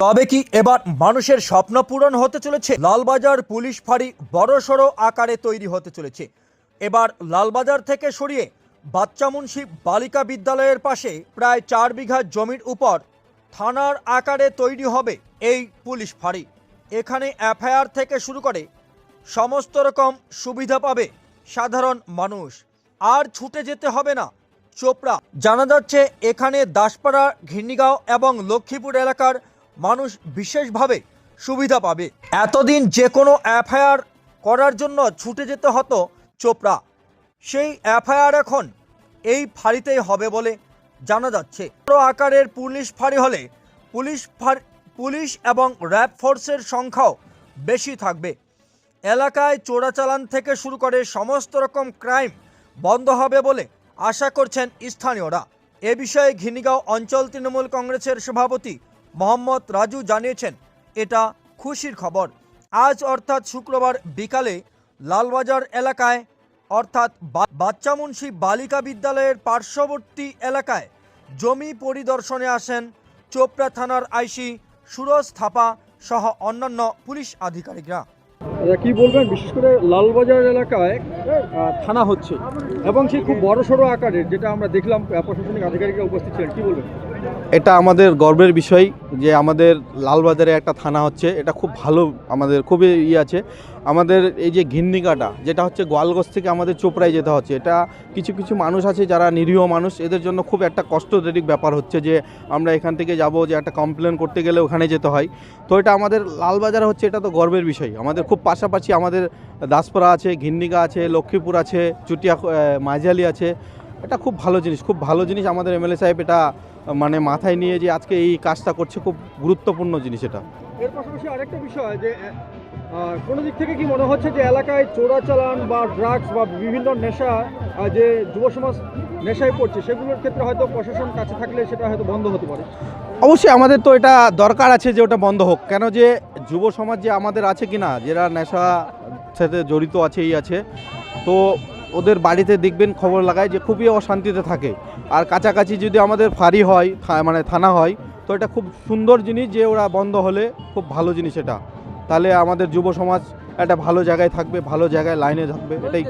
তবে কি এবার মানুষের স্বপ্ন পূরণ হতে চলেছে? লালবাজার পুলিশ ফাঁড়ি বড়সড় আকারে তৈরি হতে চলেছে। এবার লালবাজার থেকে সরিয়ে বাচ্চা মুন্সি বালিকা বিদ্যালয়ের পাশে প্রায় চার বিঘা জমির উপর থানার আকারে তৈরি হবে এই পুলিশ ফাঁড়ি। এখানে এফআইআর থেকে শুরু করে সমস্ত রকম সুবিধা পাবে সাধারণ মানুষ। আর ছুটে যেতে হবে না, চোপড়া। জানা যাচ্ছে, এখানে দাসপাড়া ঘিন্নিগাঁও এবং লক্ষ্মীপুর এলাকার মানুষ বিশেষভাবে সুবিধা পাবে। এতদিন যে কোনো এফআইআর করার জন্য ছুটে যেতে হতো চোপড়া। সেই এফআইআর এখন এই ফাঁড়িতেই হবে বলে জানা যাচ্ছে। বড় আকারের পুলিশ ফাঁড়ি হলে পুলিশ ফাঁড়ি, পুলিশ এবং র্যাব ফোর্সের সংখ্যাও বেশি থাকবে। এলাকায় চোরাচালান থেকে শুরু করে সমস্ত রকম ক্রাইম বন্ধ হবে বলে আশা করছেন স্থানীয়রা। এ বিষয়ে ঘিনিগাঁও অঞ্চল তৃণমূল কংগ্রেসের সভাপতি মোহাম্মদ রাজু জানিয়েছেন, এটা খুশির খবর। আজ অর্থাৎ শুক্রবার বিকালে লালবাজার এলাকায়, অর্থাৎ বাচ্চামুন্সি বালিকা বিদ্যালয়ের পার্শ্ববর্তী এলাকায় জমি পরিদর্শনে আসেন চোপড়া থানার আইসি সুরজ থাপা সহ অন্যান্য পুলিশ আধিকারিকরা। কি বলবেন? বিশেষ করে লালবাজার এলাকায় থানা হচ্ছে এবং সে খুব বড় সড়ো আকারের, যেটা আমরা দেখলাম প্রশাসনিক আধিকারিকরা উপস্থিত ছিলেন। কি বলবেন? এটা আমাদের গর্বের বিষয় যে আমাদের লালবাজারে একটা থানা হচ্ছে। এটা খুব ভালো আমাদের, খুবই ই আছে। আমাদের এই যে ঘিন্নিকাটা, যেটা হচ্ছে গোয়ালগঞ্জ থেকে আমাদের চোপড়ায় যেতে হচ্ছে। এটা কিছু কিছু মানুষ আছে যারা নিরীহ মানুষ, এদের জন্য খুব একটা কষ্টদায়ক ব্যাপার হচ্ছে যে আমরা এখান থেকে যাব যে একটা কমপ্লেন করতে গেলে ওখানে যেতে হয়। তো এটা আমাদের লালবাজার হচ্ছে, এটা তো গর্বের বিষয়। আমাদের খুব পাশাপাশি আমাদের দাসপাড়া আছে, ঘিন্নিকা আছে, লক্ষ্মীপুর আছে, চুটিয়া মাঝালি আছে। এটা খুব ভালো জিনিস, খুব ভালো জিনিস আমাদের এমএলএ সাহেব এটা মানে মাথায় নিয়ে যে আজকে এই কাজটা করছে খুব গুরুত্বপূর্ণ জিনিস এটা। এর পাশাপাশি আরেকটা বিষয় যে কোনো দিক থেকে কি মনে হচ্ছে যে এলাকায় চোরাচালান বা ড্রাগস বা বিভিন্ন নেশা যে যুব সমাজ নেশায় পড়ছে সেগুলোর ক্ষেত্রে হয়তো প্রশাসন কাছে থাকলে সেটা হয়তো বন্ধ হতে পারে? অবশ্যই আমাদের তো এটা দরকার আছে যে ওটা বন্ধ হোক। কেন যে যুব সমাজ যে আমাদের আছে কি না যারা নেশা সাথে জড়িত আছে এই আছে তো ওদের বাড়িতে দেখবেন খবর লাগায় যে খুবই অশান্তিতে থাকে। আর কাছাকাছি যদি আমাদের ফাঁড়ি হয় মানে থানা হয়, তো এটা খুব সুন্দর জিনিস যে ওরা বন্ধ হলে খুব ভালো জিনিস এটা। তাহলে আমাদের যুব সমাজ একটা ভালো জায়গায় থাকবে, ভালো জায়গায় লাইনে থাকবে, এটাই